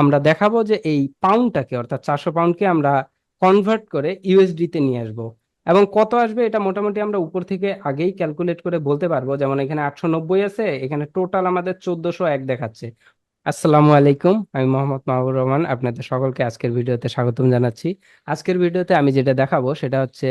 আমরা দেখাবো যে এই পাউন্ডটাকে অর্থাৎ চারশো পাউন্ডকে আমরা কনভার্ট করে ইউএসডি তে নিয়ে আসব। এবং কত আসবে এটা মোটামুটি আমরা উপর থেকে আগেই ক্যালকুলেট করে বলতে পারব। যেমন এখানে আটশো নব্বই আছে, এখানে টোটাল আমাদের চোদ্দশো এক দেখাচ্ছে। আসসালামু আলাইকুম, আমি মোহাম্মদ মাহবুর রহমান। আপনাদের সকলকে আজকের ভিডিওতে স্বাগতম জানাচ্ছি। আজকের ভিডিওতে আমি যেটা দেখাবো সেটা হচ্ছে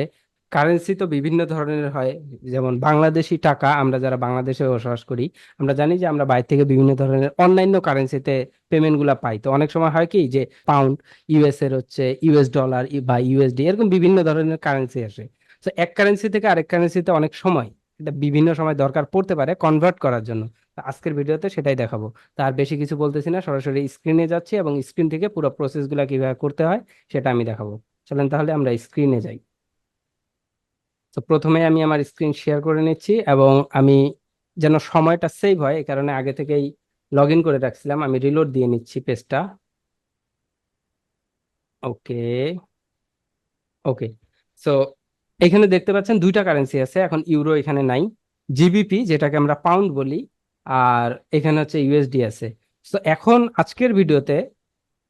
কারেন্সি তো বিভিন্ন ধরনের হয়। যেমন বাংলাদেশি টাকা আমরা যারা বাংলাদেশে বসবাস করি, আমরা জানি যে আমরা বাইরে থেকে বিভিন্ন ধরনের অন্যান্য কারেন্সিতে পেমেন্টগুলা পাই। তো অনেক সময় হয় কি যে পাউন্ড ইউএস এর হচ্ছে ইউএস ডলার বা ইউএসডি এরকম বিভিন্ন ধরনের কারেন্সি আসে। তো এক কারেন্সি থেকে আরেক কারেন্সিতে অনেক সময়, এটা বিভিন্ন সময় দরকার পড়তে পারে কনভার্ট করার জন্য। আজকের ভিডিওতে সেটাই দেখাবো। তার বেশি কিছু বলতেছি না, সরাসরি স্ক্রিনে যাচ্ছি এবং স্ক্রিন থেকে পুরো প্রসেসগুলো কীভাবে করতে হয় সেটা আমি দেখাবো। চলেন তাহলে আমরা স্ক্রিনে যাই। তো প্রথমে আমি আমার স্ক্রিন শেয়ার করে নিচ্ছি এবং আমি যেন সময়টা সেভ হয়, এই কারণে আগে থেকেই লগ ইন করে রাখছিলাম, আমি রিলোড দিয়ে নিচ্ছি পেজটা ওকে ওকে সো এখানে দেখতে পাচ্ছেন দুইটা কারেন্সি আছে, এখন ইউরো এখানে নাই জিবিপি যেটাকে আমরা পাউন্ড বলি, আর এখানে হচ্ছে ইউএসডি আছে। তো এখন আজকের ভিডিওতে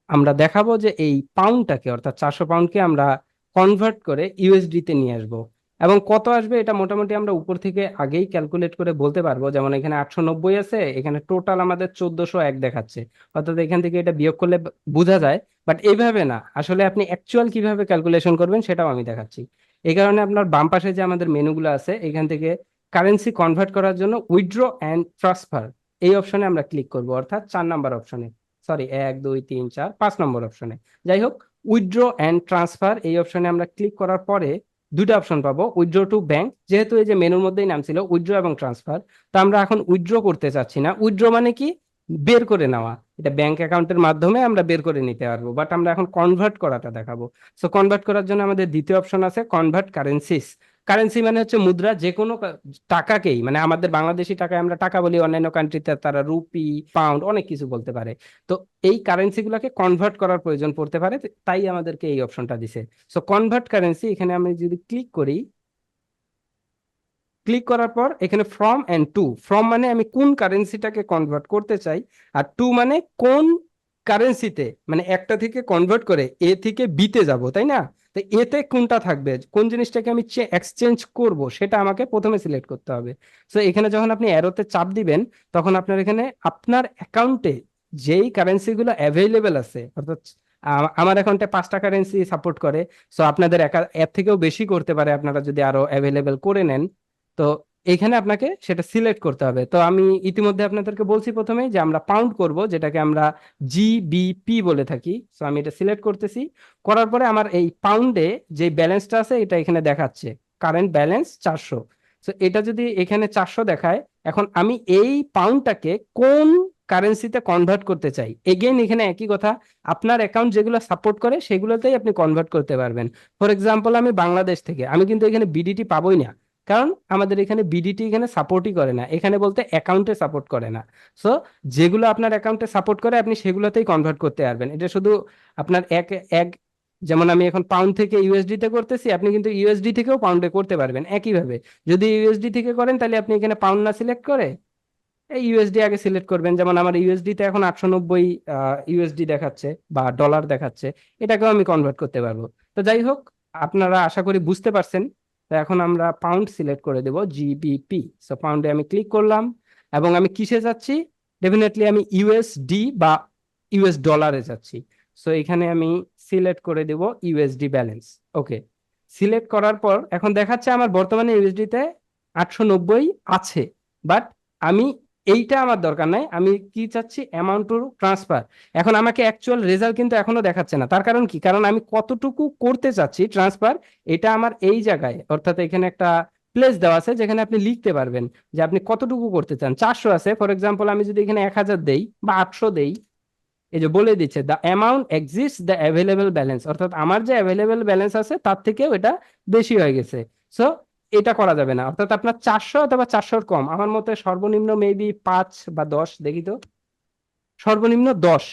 আমরা দেখাবো যে এই পাউন্ডটাকে অর্থাৎ চারশো পাউন্ডকে আমরা কনভার্ট করে ইউএসডিতে নিয়ে আসব। এবং কত আসবে এটা মোটামুটি আমরা উপর থেকে আগেই ক্যালকুলেট করে বলতে পারব। যেমন এখানে আটশো নব্বই আছে, এখানে টোটাল আমাদের চোদ্দশো এক দেখাচ্ছে। অর্থাৎ এখান থেকে এটা বিয়োগ করলে বোঝা যায় বাট এইভাবে না। আসলে আপনি অ্যাকচুয়াল কীভাবে ক্যালকুলেশন করবেন সেটাও আমি দেখাচ্ছি। এই কারণে আপনার বাম পাশে যে আমাদের মেনুগুলো আছে, এখান থেকে কারেন্সি কনভার্ট করার জন্য উইথড্র অ্যান্ড ট্রান্সফার এই অপশনে আমরা ক্লিক করব। অর্থাৎ চার নাম্বার অপশনে সরি এক, দুই, তিন, চার, পাঁচ নম্বর অপশনে যাই হোক উইথড্র অ্যান্ড ট্রান্সফার এই অপশনে আমরা ক্লিক করার পরে দুইটা অপশন পাবো উইথড্র টু ব্যাংক যেহেতু এই যে মেনুর মধ্যেই নাম ছিল উইথড্র এবং ট্রান্সফার তো আমরা এখন উইথড্র করতে চাচ্ছি না। উইথড্র মানে কি? বের করে নেওয়া। এটা ব্যাংক অ্যাকাউন্টের মাধ্যমে আমরা বের করে নিতে পারব। বাট আমরা এখন কনভার্ট করাটা দেখাবো। সো কনভার্ট করার জন্য আমাদের দ্বিতীয় অপশন আছে কনভার্ট কারেন্সিস কারেন্সি মানে হচ্ছে মুদ্রা যে কোনো টাকাকেই মানে আমাদের বাংলাদেশি টাকায় আমরা টাকা বলি, অন্যান্য কান্ট্রিতে তারা রুপি পাউন্ড অনেক কিছু বলতে পারে। তো এই কারেন্সি গুলাকে কনভার্ট করার প্রয়োজন পড়তে পারে তাই আমাদেরকে এই অপশনটা দিছে। সো কনভার্ট কারেন্সি এখানে আমি যদি ক্লিক করি ক্লিক করার পর এখানে ফ্রম অ্যান্ড টু ফ্রম মানে আমি কোন কারেন্সিটাকে কনভার্ট করতে চাই, আর টু মানে কোন কারেন্সিতে মানে একটা থেকে কনভার্ট করে, এ থেকে বিতে যাব, তাই না? তো এতে কোনটা থাকবে? কোন জিনিসটাকে আমি এক্সচেঞ্জ করব? সেটা আমাকে প্রথমে সিলেক্ট করতে হবে। সো এখানে যখন আপনি অ্যারোতে চাপ দিবেন, তখন আপনার এখানে আপনার অ্যাকাউন্টে যেই কারেন্সিগুলো অ্যাভেলেবেল আছে, অর্থাৎ আমার অ্যাকাউন্টে পাঁচটা কারেন্সি সাপোর্ট করে সো আপনাদের অ্যাপ থেকেও বেশি করতে পারে আপনারা যদি আরও অ্যাভেলেবেল করে নেন। তো এখানে আপনাকে সেটা সিলেক্ট করতে হবে। তো আমি ইতিমধ্যে আপনাদেরকে বলছি প্রথমে যে আমরা পাউন্ড করব, যেটাকে আমরা জিবিপি বলে থাকি। সো আমি এটা সিলেক্ট করতেছি। করার পরে আমার এই পাউন্ডে যে ব্যালেন্সটা আছে, এটা এখানে দেখাচ্ছে। কারেন্ট ব্যালেন্স চারশো। সো এটা যদি এখানে চারশো দেখায়, এখন আমি এই পাউন্ডটাকে কোন কারেন্সিতে কনভার্ট করতে চাই? এগেইন এখানে একই কথা। আপনার অ্যাকাউন্ট যেগুলো সাপোর্ট করে, সেগুলোতেই আপনি কনভার্ট করতে পারবেন। ফর এক্সাম্পল আমি বাংলাদেশ থেকে, আমি কিন্তু এখানে বিডিটি পাবোই না। কারণ আমাদের এখানে বিডিটি এখানে সাপোর্টই করে না। এখানে বলতে অ্যাকাউন্টে সাপোর্ট করে না। সো যেগুলো আপনার অ্যাকাউন্টে সাপোর্ট করে, আপনি সেগুলোতেই কনভার্ট করতে পারবেন। এটা শুধু আপনার এক এক, যেমন আমি এখন পাউন্ড থেকে ইউএসডি তে করতেছি, আপনি কিন্তু ইউএসডি থেকেও পাউন্ডে করতে পারবেন একইভাবে। যদি ইউএসডি থেকে করেন, তাহলে আপনি এখানে পাউন্ড না সিলেক্ট করে, এই ইউএসডি আগে সিলেক্ট করবেন। যেমন আমার ইউএসডি তে এখন আটশো নব্বই ইউএসডি দেখাচ্ছে বা ডলার দেখাচ্ছে, এটাকেও আমি কনভার্ট করতে পারব। তো যাই হোক, আপনারা আশা করি বুঝতে পারছেন। তো এখন আমরা পাউন্ড সিলেক্ট করে দেব জিবিপি সো পাউন্ডে আমি ক্লিক করলাম এবং আমি কিসে যাচ্ছি? ডেফিনেটলি আমি ইউএসডি বা ইউএস ডলারে যাচ্ছি। সো এখানে আমি সিলেক্ট করে দেব ইউএসডি ব্যালেন্স ওকে সিলেক্ট করার পর এখন দেখাচ্ছে আমার বর্তমানে ইউএসডিতে আটশো নব্বই আছে বাট আমি এইটা আমার দরকার নাই। আমি কি চাচ্ছি? অ্যামাউন্ট টু ট্রান্সফার এখন আমাকে অ্যাকচুয়াল রেজাল্ট কিন্তু এখনও দেখাচ্ছে না। তার কারণ কি? কারণ আমি কতটুকু করতে চাচ্ছি ট্রান্সফার এটা আমার এই জায়গায়, অর্থাৎ এখানে একটা প্লেস দেওয়া আছে যেখানে আপনি লিখতে পারবেন যে আপনি কতটুকু করতে চান। চারশো আছে। ফর এক্সাম্পল আমি যদি এখানে এক হাজার দেই বা আটশো দেই, এই যে বলে দিচ্ছে the amount exist the available balance অর্থাৎ আমার যে অ্যাভেলেবেল ব্যালেন্স আছে, তার থেকেও এটা বেশি হয়ে গেছে। সো এটা করা যাবে না। অর্থাৎ আপনার চারশো অথবা চারশোর কম। আমার মতে সর্বনিম্ন মেবি পাঁচ বা দশ, দেখি তো। সর্বনিম্ন দশ।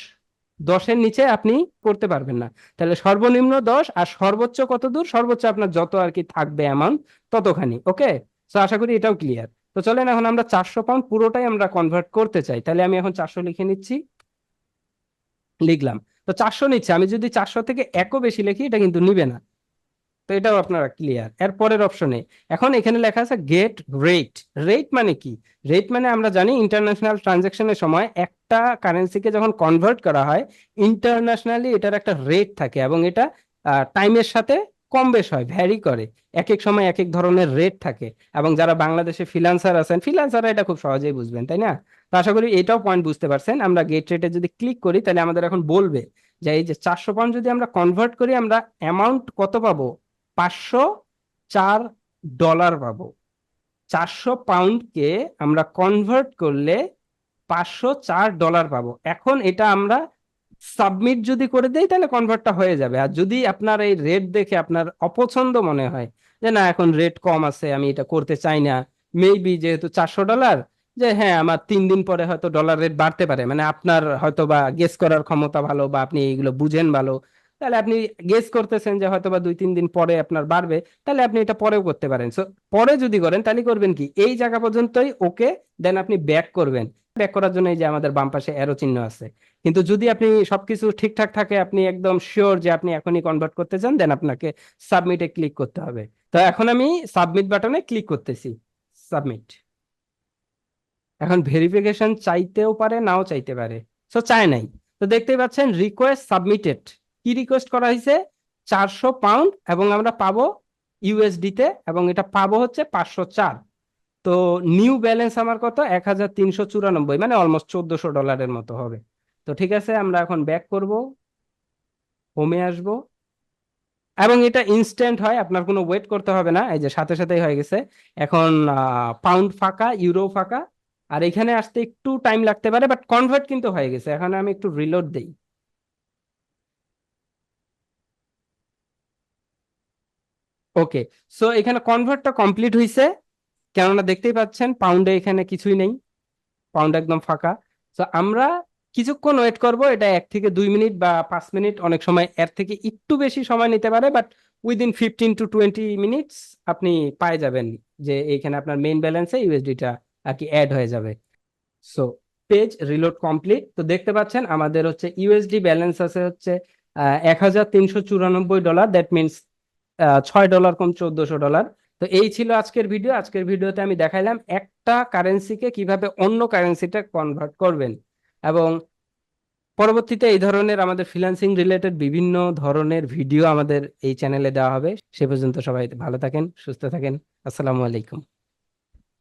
দশের নিচে আপনি করতে পারবেন না। তাহলে সর্বনিম্ন দশ আর সর্বোচ্চ কত দূর? সর্বোচ্চ আপনার যত আর কি থাকবে অ্যামাউন্ট ততখানি ওকে তো আশা করি এটাও ক্লিয়ার তো চলেন এখন আমরা চারশো পাউন্ড পুরোটাই আমরা কনভার্ট করতে চাই। তাহলে আমি এখন চারশো লিখে নিচ্ছি। লিখলাম। তো চারশো নিচ্ছে। আমি যদি চারশো থেকে একও বেশি লিখি, এটা কিন্তু নিবে না। তো এটাও আপনারা ক্লিয়ার এর পরের অপশনে এখন এখানে লেখা আছে গেট রেট রেট মানে কি? রেট মানে আমরা জানি ইন্টারন্যাশনাল ট্রানজাকশনের সময় একটা কারেন্সিকে যখন কনভার্ট করা হয় ইন্টারন্যাশনালি এটার একটা রেট থাকে এবং এটা টাইমের সাথে কম বেশ হয় ভ্যারি করে। এক এক সময় এক এক ধরনের রেট থাকে এবং যারা বাংলাদেশে ফ্রিল্যান্সার আছেন ফ্রিল্যান্সাররা এটা খুব সহজেই বুঝবেন, তাই না? তো আশা করি এটাও পয়েন্ট বুঝতে পারছেন। আমরা গেট রেটে যদি ক্লিক করি, তাহলে আমাদের এখন বলবে যে এই যে চারশো পাউন্ড যদি আমরা কনভার্ট করি, আমরা অ্যামাউন্ট কত পাবো? পাঁচশো চার ডলার পাবো। চারশো পাউন্ডকে আমরা কনভার্ট করলে পাঁচশো চার ডলার পাবো। এখন এটা আমরা সাবমিট যদি করে দেই, তাহলে কনভার্টটা হয়ে যাবে। আর যদি আপনার এই রেট দেখে আপনার অপছন্দ মনে হয়, যে না, এখন রেট কম আছে, আমি এটা করতে চাই না মেবি যেহেতু চারশো ডলার, যে হ্যাঁ আমার তিন দিন পরে হয়তো ডলার রেট বাড়তে পারে। মানে আপনার হয়তো বা গেস করার ক্ষমতা ভালো বা আপনি এইগুলো বুঝেন ভালো তাহলে আপনি গেস করতেছেন যে হয়তো বা দুই, তিন দিন পরে আপনার বাড়বে, তাহলে আপনি এটা পরেও করতে পারেন। সো পরে যদি করেন, তাহলে করবেন কি? এই জায়গা পর্যন্তই ওকে দেন আপনি ব্যাক করবেন। ব্যাক করার জন্য এই যে আমাদের বাম পাশে অ্যারো চিহ্ন আছে। কিন্তু যদি আপনি সবকিছু ঠিকঠাক থাকে, আপনি একদম শিওর যে আপনি এখনই কনভার্ট করতে চান দেন আপনাকে সাবমিটে ক্লিক করতে হবে। তো এখন আমি সাবমিট বাটনে ক্লিক করতেছি। সাবমিট এখন ভেরিফিকেশন চাইতেও পারে, নাও চাইতে পারে। সো চায় নাই। তো দেখতেই পাচ্ছেন রিকোয়েস্ট সাবমিটেড কি রিকোয়েস্ট করা হয়েছে? চারশো পাউন্ড এবং আমরা পাবো ইউএসডিতে এবং এটা পাবো হচ্ছে পাঁচশো চার। তো নিউ ব্যালেন্স আমার কত? এক হাজার তিনশো চুরানব্বই মানে অলমোস্ট চোদ্দশো ডলারের মতো হবে। তো ঠিক আছে, আমরা এখন ব্যাক করব হোমে আসব। এবং এটা ইনস্ট্যান্ট হয়, আপনার কোনো ওয়েট করতে হবে না, এই যে সাথে সাথেই হয়ে গেছে। এখন পাউন্ড ফাঁকা ইউরো ফাঁকা। আর এখানে আসতে একটু টাইম লাগতে পারে বাট কনভার্ট কিন্তু হয়ে গেছে। এখন আমি একটু রিলোড দেই। ওকে সো এখানে কনভার্টটা কমপ্লিট হয়েছে কেননা দেখতেই পাচ্ছেন পাউন্ডে এখানে কিছুই নেই পাউন্ড একদম ফাঁকা। তো আমরা কিছুক্ষণ ওয়েট করব, এটা এক থেকে দুই মিনিট বা পাঁচ মিনিট, অনেক সময় এর থেকে একটু বেশি সময় নিতে পারে but within fifteen to twenty minutes আপনি পাই যাবেন যে এখানে আপনার মেইন ব্যালেন্সে ইউএসডিটা আর কি অ্যাড হয়ে যাবে। সো পেজ রিলোড কমপ্লিট তো দেখতে পাচ্ছেন আমাদের হচ্ছে ইউএসডি ব্যালেন্স আছে হচ্ছে এক হাজার তিনশো চুরানব্বই ডলার দ্যাট মিনস ছয় ডলার কম চোদ্দশো ডলার। তো এই ছিল আজকের ভিডিও আজকের ভিডিওতে আমি দেখাইলাম একটা কারেন্সিকে কীভাবে অন্য কারেন্সিটা কনভার্ট করবেন এবং পরবর্তীতে এই ধরনের আমাদের ফ্রিল্যান্সিং রিলেটেড বিভিন্ন ধরনের ভিডিও আমাদের এই চ্যানেলে দেওয়া হবে। সে পর্যন্ত সবাই ভালো থাকেন, সুস্থ থাকেন। আসসালামু আলাইকুম।